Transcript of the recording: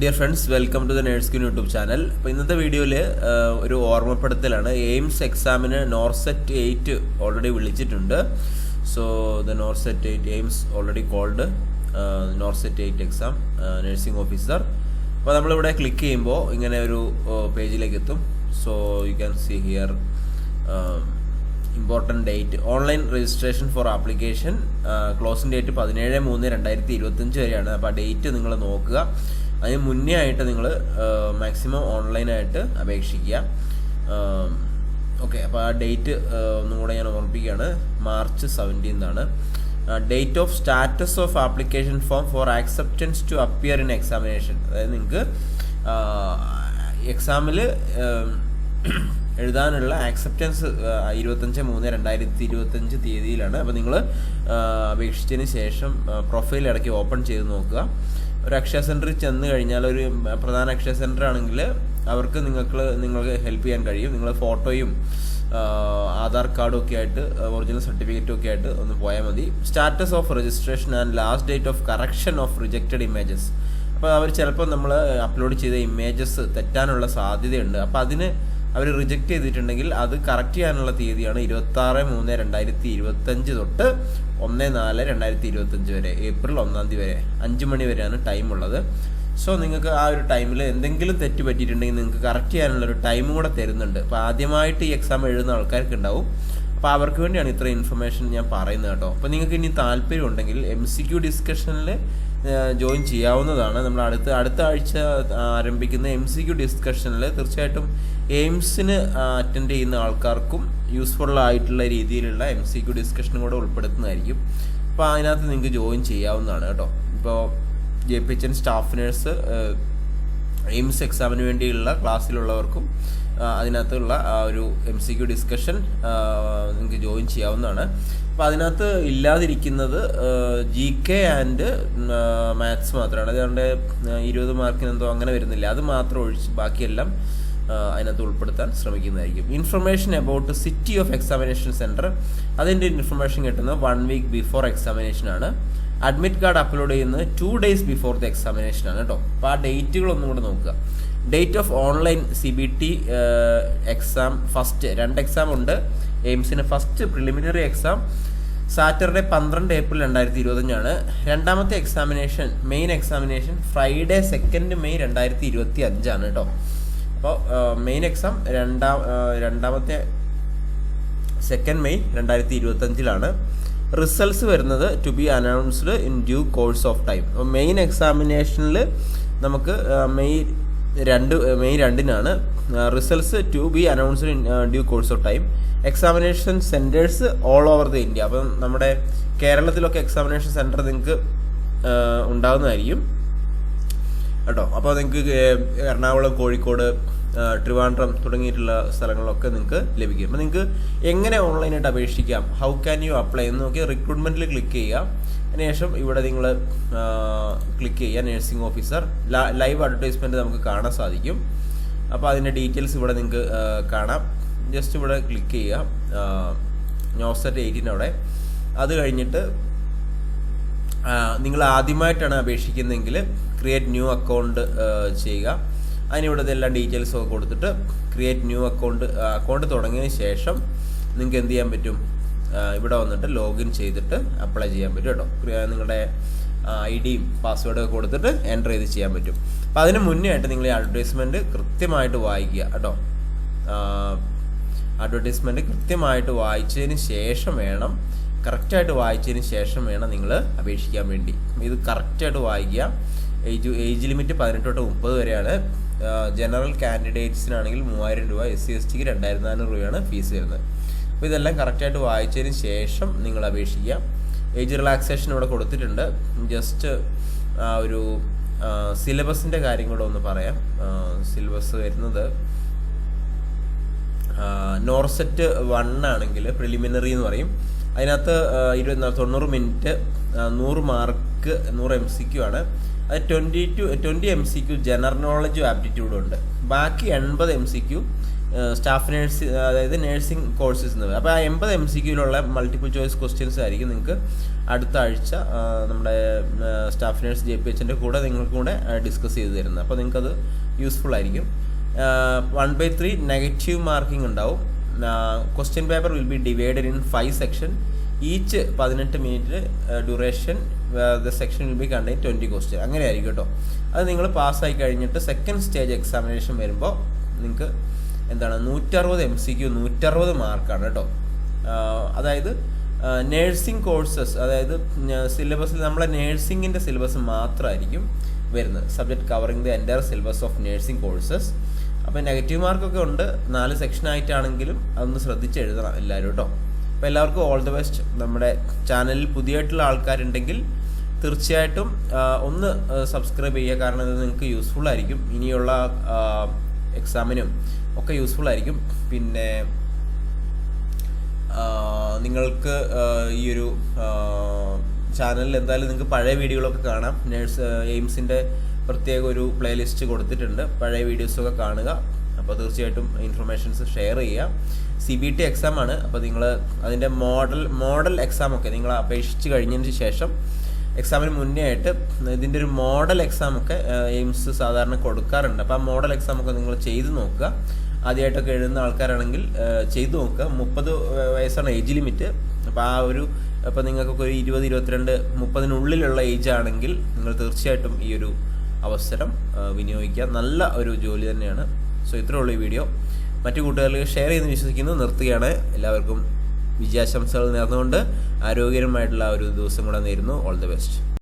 Dear friends welcome to the nurse queen YouTube channel അപ്പോൾ ഇന്നത്തെ വീഡിയോയിൽ ഒരു ഓർമ്മപ്പെടുത്തലാണ്. എയിംസ് എക്സാമിന് നോർസെറ്റ് എയ്റ്റ് ഓൾറെഡി വിളിച്ചിട്ടുണ്ട്. So the NORCET eight AIIMS already called NORCET eight exam nursing officer. അപ്പോൾ നമ്മളിവിടെ ക്ലിക്ക് ചെയ്യുമ്പോൾ ഇങ്ങനെ ഒരു പേജിലേക്ക് എത്തും. So you can see here important date online registration for application closing date പതിനേഴ് മൂന്ന് രണ്ടായിരത്തി ഇരുപത്തഞ്ച് വരെയാണ്. അപ്പോൾ ആ ഡേറ്റ് നിങ്ങൾ നോക്കുക. അതിന് മുന്നേ ആയിട്ട് നിങ്ങൾ മാക്സിമം ഓൺലൈനായിട്ട് അപേക്ഷിക്കുക. ഓക്കെ അപ്പോൾ ആ ഡേറ്റ് ഒന്നും കൂടെ ഞാൻ ഓർമ്മിപ്പിക്കുകയാണ്. March സെവന്റീൻതാണ് date of status of application form for acceptance to appear in examination അതായത് നിങ്ങൾക്ക് എക്സാമിൽ എഴുതാനുള്ള ആക്സെപ്റ്റൻസ് ഇരുപത്തഞ്ച് മൂന്ന് രണ്ടായിരത്തി ഇരുപത്തഞ്ച് തീയതിയിലാണ് അപ്പോൾ നിങ്ങൾ അപേക്ഷിച്ചതിന് ശേഷം പ്രൊഫൈൽ ഇടയ്ക്ക് ഓപ്പൺ ചെയ്ത് നോക്കുക. ഒരു അക്ഷയ സെന്ററിൽ ചെന്ന് കഴിഞ്ഞാൽ ഒരു പ്രധാന അക്ഷയ സെന്റർ ആണെങ്കിൽ അവർക്ക് നിങ്ങൾക്ക് നിങ്ങൾക്ക് ഹെൽപ്പ് ചെയ്യാൻ കഴിയും. നിങ്ങൾ ഫോട്ടോയും ആധാർ കാർഡും ഒക്കെ ആയിട്ട് ഒറിജിനൽ സർട്ടിഫിക്കറ്റും ഒക്കെ ആയിട്ട് ഒന്ന് പോയാൽ മതി. Status of registration and last date of correction of rejected images അപ്പോൾ അവർ ചിലപ്പോൾ നമ്മൾ അപ്ലോഡ് ചെയ്ത ഇമേജസ് തെറ്റാനുള്ള സാധ്യതയുണ്ട്. അപ്പോൾ അതിന് അവർ റിജക്റ്റ് ചെയ്തിട്ടുണ്ടെങ്കിൽ അത് കറക്റ്റ് ചെയ്യാനുള്ള തീയതിയാണ് ഇരുപത്താറ് മൂന്ന് രണ്ടായിരത്തി ഇരുപത്തഞ്ച് തൊട്ട് ഒന്ന് നാല് രണ്ടായിരത്തി ഇരുപത്തഞ്ച് വരെ ഏപ്രിൽ ഒന്നാം തീയതി വരെ അഞ്ച് മണി വരെയാണ് ടൈം ഉള്ളത്. സോ നിങ്ങൾക്ക് ആ ഒരു ടൈമിൽ എന്തെങ്കിലും തെറ്റ് പറ്റിയിട്ടുണ്ടെങ്കിൽ നിങ്ങൾക്ക് കറക്റ്റ് ചെയ്യാനുള്ള ഒരു ടൈമും കൂടെ തരുന്നുണ്ട്. അപ്പോൾ ആദ്യമായിട്ട് ഈ എക്സാം എഴുതുന്ന ആൾക്കാർക്ക് ഉണ്ടാവും അപ്പോൾ അവർക്ക് വേണ്ടിയാണ് ഇത്ര ഇൻഫർമേഷൻ ഞാൻ പറയുന്നത് കേട്ടോ. അപ്പോൾ നിങ്ങൾക്ക് ഇനി താല്പര്യം ഉണ്ടെങ്കിൽ എം സി ക്യു ഡിസ്കഷനിൽ ജോയിൻ ചെയ്യാവുന്നതാണ്. നമ്മൾ അടുത്ത അടുത്ത ആഴ്ച ആരംഭിക്കുന്ന എം സി ക്യു ഡിസ്കഷനിൽ തീർച്ചയായിട്ടും എയിംസിന് അറ്റൻഡ് ചെയ്യുന്ന ആൾക്കാർക്കും യൂസ്ഫുൾ ആയിട്ടുള്ള രീതിയിലുള്ള എം സി ക്യു ഡിസ്കഷനും കൂടെ ഉൾപ്പെടുത്തുന്നതായിരിക്കും. അപ്പോൾ അതിനകത്ത് നിങ്ങൾക്ക് ജോയിൻ ചെയ്യാവുന്നതാണ് കേട്ടോ. ഇപ്പോൾ J P H N staff nurse AIIMS എക്സാമിന് വേണ്ടിയുള്ള ക്ലാസ്സിലുള്ളവർക്കും അതിനകത്തുള്ള ആ ഒരു എം സി ക്യു ഡിസ്കഷൻ നിങ്ങൾക്ക് ജോയിൻ ചെയ്യാവുന്നതാണ്. അപ്പോൾ അതിനകത്ത് ഇല്ലാതിരിക്കുന്നത് ജി കെ ആൻഡ് മാത്സ് മാത്രമാണ്. അതുകൊണ്ട് ഇരുപത് മാർക്കിന് എന്തോ അങ്ങനെ വരുന്നില്ല. അത് മാത്രം ഒഴിച്ച് ബാക്കിയെല്ലാം അതിനകത്ത് ഉൾപ്പെടുത്താൻ ശ്രമിക്കുന്നതായിരിക്കും. Information about city of examination centre അതിന്റെ ഇൻഫർമേഷൻ കിട്ടുന്നത് വൺ വീക്ക് ബിഫോർ എക്സാമിനേഷൻ ആണ്. അഡ്മിറ്റ് കാർഡ് അപ്ലോഡ് ചെയ്യുന്നത് two days before the examination ആണ് കേട്ടോ. അപ്പോൾ ആ ഡേറ്റുകളൊന്നും കൂടെ നോക്കുക. Date of online C B T exam first രണ്ട് എക്സാം ഉണ്ട്. എയിംസിന് ഫസ്റ്റ് പ്രിലിമിനറി എക്സാം സാറ്റർഡേ പന്ത്രണ്ട് ഏപ്രിൽ രണ്ടായിരത്തി ഇരുപത്തഞ്ചാണ് രണ്ടാമത്തെ examination main examination Friday second May രണ്ടായിരത്തി ഇരുപത്തി അഞ്ചാണ് കേട്ടോ അപ്പോൾ മെയിൻ എക്സാം രണ്ടാം രണ്ടാമത്തെ സെക്കൻഡ് മെയ് രണ്ടായിരത്തി ഇരുപത്തഞ്ചിലാണ് റിസൾട്ട്സ് വരുന്നത് to be announced in due course of time main എക്സാമിനേഷനിൽ നമുക്ക് മെയ് രണ്ട് മെയ് രണ്ടിനാണ്. Results to be announced in due course of time examination centres all over the India അപ്പം നമ്മുടെ കേരളത്തിലൊക്കെ എക്സാമിനേഷൻ സെന്റർ നിങ്ങൾക്ക് ഉണ്ടാകുന്നതായിരിക്കും കേട്ടോ? അപ്പോൾ നിങ്ങൾക്ക് എറണാകുളം കോഴിക്കോട് ട്രിവാൻഡ്രം തുടങ്ങിയിട്ടുള്ള സ്ഥലങ്ങളൊക്കെ നിങ്ങൾക്ക് ലഭിക്കും. അപ്പോൾ നിങ്ങൾക്ക് എങ്ങനെ ഓൺലൈനായിട്ട് അപേക്ഷിക്കാം? ഹൗ ക്യാൻ യു അപ്ലൈ എന്ന് നോക്കി റിക്രൂട്ട്മെന്റിൽ ക്ലിക്ക് ചെയ്യുക. അതിനുശേഷം ഇവിടെ നിങ്ങൾ ക്ലിക്ക് ചെയ്യുക നഴ്സിംഗ് ഓഫീസർ ലൈവ് അഡ്വർടൈസ്മെന്റ് നമുക്ക് കാണാൻ സാധിക്കും. അപ്പോൾ അതിന്റെ ഡീറ്റെയിൽസ് ഇവിടെ നിങ്ങൾക്ക് കാണാം. ജസ്റ്റ് ഇവിടെ ക്ലിക്ക് ചെയ്യുക. നോസറ്റ് എയ്റ്റീൻ അവിടെ. അത് കഴിഞ്ഞിട്ട് നിങ്ങൾ ആദ്യമായിട്ടാണ് അപേക്ഷിക്കുന്നതെങ്കിൽ ക്രിയേറ്റ് ന്യൂ അക്കൗണ്ട് ചെയ്യുക. അതിനിവിടുത്തെ എല്ലാ ഡീറ്റെയിൽസ് ഒക്കെ കൊടുത്തിട്ട് ക്രിയേറ്റ് ന്യൂ അക്കൗണ്ട് അക്കൗണ്ട് തുടങ്ങിയതിന് ശേഷം നിങ്ങൾക്ക് എന്ത് ചെയ്യാൻ പറ്റും? ഇവിടെ വന്നിട്ട് ലോഗിൻ ചെയ്തിട്ട് അപ്ലൈ ചെയ്യാൻ പറ്റും കേട്ടോ. നിങ്ങളുടെ ഐ ഡിയും പാസ്വേഡും ഒക്കെ കൊടുത്തിട്ട് എന്റർ ചെയ്ത് ചെയ്യാൻ പറ്റും. അപ്പോൾ അതിന് മുന്നേ ആയിട്ട് നിങ്ങൾ ഈ അഡ്വർടൈസ്മെന്റ് കൃത്യമായിട്ട് വായിക്കുക കേട്ടോ. അഡ്വർടൈസ്മെന്റ് കൃത്യമായിട്ട് വായിച്ചതിന് ശേഷം വേണം കറക്റ്റായിട്ട് വായിച്ചതിന് ശേഷം വേണം നിങ്ങൾ അപേക്ഷിക്കാൻ വേണ്ടി. ഇത് കറക്റ്റായിട്ട് വായിക്കുക. ഏജ് ഏജ് ലിമിറ്റ് പതിനെട്ട് തൊട്ട് മുപ്പത് വരെയാണ്. ജനറൽ കാൻഡിഡേറ്റ്സിനാണെങ്കിൽ മൂവായിരം രൂപ എസ് സി എസ് ടിക്ക് രണ്ടായിരത്തി നാനൂറ് രൂപയാണ് ഫീസ് വരുന്നത്. അപ്പോൾ ഇതെല്ലാം കറക്റ്റായിട്ട് വായിച്ചതിന് ശേഷം നിങ്ങൾ അപേക്ഷിക്കുക. ഏജ് റിലാക്സേഷൻ ഇവിടെ കൊടുത്തിട്ടുണ്ട്. ജസ്റ്റ് ഒരു സിലബസിന്റെ കാര്യം കൂടെ ഒന്ന് പറയാം. സിലബസ് വരുന്നത് നോർസെറ്റ് വൺ ആണെങ്കിൽ പ്രിലിമിനറി എന്ന് പറയും. അതിനകത്ത് ഇരുപത്തി തൊണ്ണൂറ് മിനിറ്റ് നൂറ് മാർക്ക് നൂറ് എം സി ക്യു ആണ്. അത് twenty two twenty M C Q general നോളജും ആപ്റ്റിറ്റ്യൂഡും ഉണ്ട്. ബാക്കി എൺപത് M C Q staff nurse അതായത് നേഴ്സിംഗ് കോഴ്സസ് എന്ന് പറയും. അപ്പോൾ ആ എൺപത് എം സി ക്യൂലുള്ള മൾട്ടിപ്പിൾ ചോയ്സ് ക്വസ്റ്റ്യൻസ് ആയിരിക്കും നിങ്ങൾക്ക് അടുത്ത ആഴ്ച നമ്മുടെ സ്റ്റാഫ് നേഴ്സ് ജെ പി എച്ചിന്റെ കൂടെ നിങ്ങൾക്ക് കൂടെ ഡിസ്കസ് ചെയ്ത് തരുന്നത്. അപ്പോൾ നിങ്ങൾക്കത് യൂസ്ഫുൾ ആയിരിക്കും. One by three negative marking ഉണ്ടാവും. Question paper will be divided in five section each പതിനെട്ട് minute duration the section will be contain twenty question അങ്ങനെ ആയിരിക്കും കേട്ടോ. അത് നിങ്ങൾ പാസ്സായി കഴിഞ്ഞിട്ട് സെക്കൻഡ് സ്റ്റേജ് എക്സാമിനേഷൻ വരുമ്പോൾ നിങ്ങൾക്ക് എന്താണ് നൂറ്ററുപത് എം സി ക്യു നൂറ്ററുപത് മാർക്കാണ് കേട്ടോ. അതായത് നേഴ്സിംഗ് കോഴ്സസ് അതായത് സിലബസിൽ നമ്മളെ നേഴ്സിംഗിന്റെ സിലബസ് മാത്രമായിരിക്കും വരുന്നത്. Subject covering the entire syllabus of nursing courses അപ്പോൾ നെഗറ്റീവ് മാർക്കൊക്കെ ഉണ്ട്. നാല് സെക്ഷൻ ആയിട്ടാണെങ്കിലും അതൊന്ന് ശ്രദ്ധിച്ച് എഴുതണം എല്ലാവരും കേട്ടോ. അപ്പോൾ എല്ലാവർക്കും ഓൾ ദി ബെസ്റ്റ് നമ്മുടെ ചാനലിൽ പുതിയായിട്ടുള്ള ആൾക്കാരുണ്ടെങ്കിൽ തീർച്ചയായിട്ടും ഒന്ന് സബ്സ്ക്രൈബ് ചെയ്യുക. കാരണം ഇത് നിങ്ങൾക്ക് യൂസ്ഫുൾ ആയിരിക്കും. ഇനിയുള്ള എക്സാമിനും ഒക്കെ യൂസ്ഫുൾ ആയിരിക്കും. പിന്നെ നിങ്ങൾക്ക് ഈ ഒരു ചാനലിൽ എന്തായാലും നിങ്ങൾക്ക് പഴയ വീഡിയോകളൊക്കെ കാണാം. നേഴ്സ് എയിംസിന്റെ പ്രത്യേക ഒരു പ്ലേലിസ്റ്റ് കൊടുത്തിട്ടുണ്ട്. പഴയ വീഡിയോസൊക്കെ കാണുക. അപ്പോൾ തീർച്ചയായിട്ടും ഇൻഫർമേഷൻസ് ഷെയർ ചെയ്യുക. സി ബി ടി എക്സാം ആണ്. അപ്പോൾ നിങ്ങൾ അതിന്റെ മോഡൽ മോഡൽ എക്സാം ഒക്കെ നിങ്ങൾ അപേക്ഷിച്ച് കഴിഞ്ഞതിന് ശേഷം എക്സാമിന് മുന്നേ ആയിട്ട് ഇതിന്റെ ഒരു മോഡൽ എക്സാം ഒക്കെ എയിംസ് സാധാരണ കൊടുക്കാറുണ്ട്. അപ്പോൾ ആ മോഡൽ എക്സാം ഒക്കെ നിങ്ങൾ ചെയ്ത് നോക്കുക. ആദ്യമായിട്ടൊക്കെ എഴുതുന്ന ആൾക്കാരാണെങ്കിൽ ചെയ്തു നോക്കുക. മുപ്പത് വയസ്സാണ് ഏജ് ലിമിറ്റ്. അപ്പോൾ ആ ഒരു അപ്പോൾ നിങ്ങൾക്കൊക്കെ ഒരു ഇരുപത് ഇരുപത്തിരണ്ട് മുപ്പതിനുള്ളിലുള്ള ഏജ് ആണെങ്കിൽ നിങ്ങൾ തീർച്ചയായിട്ടും ഈ ഒരു അവസരം വിനിയോഗിക്കുക. നല്ല ഒരു ജോലി തന്നെയാണ്. സോ ഇത്രേ ഉള്ളൂ ഈ വീഡിയോ. മറ്റു കൂട്ടുകാർക്ക് ഷെയർ ചെയ്യുന്ന വിശ്വസിക്കുന്നു. നിർത്തുകയാണ്. എല്ലാവർക്കും വിജയാശംസകൾ നേർന്നുകൊണ്ട് ആരോഗ്യകരമായിട്ടുള്ള ഒരു ദിവസം കൂടെ നേരുന്നു. All the best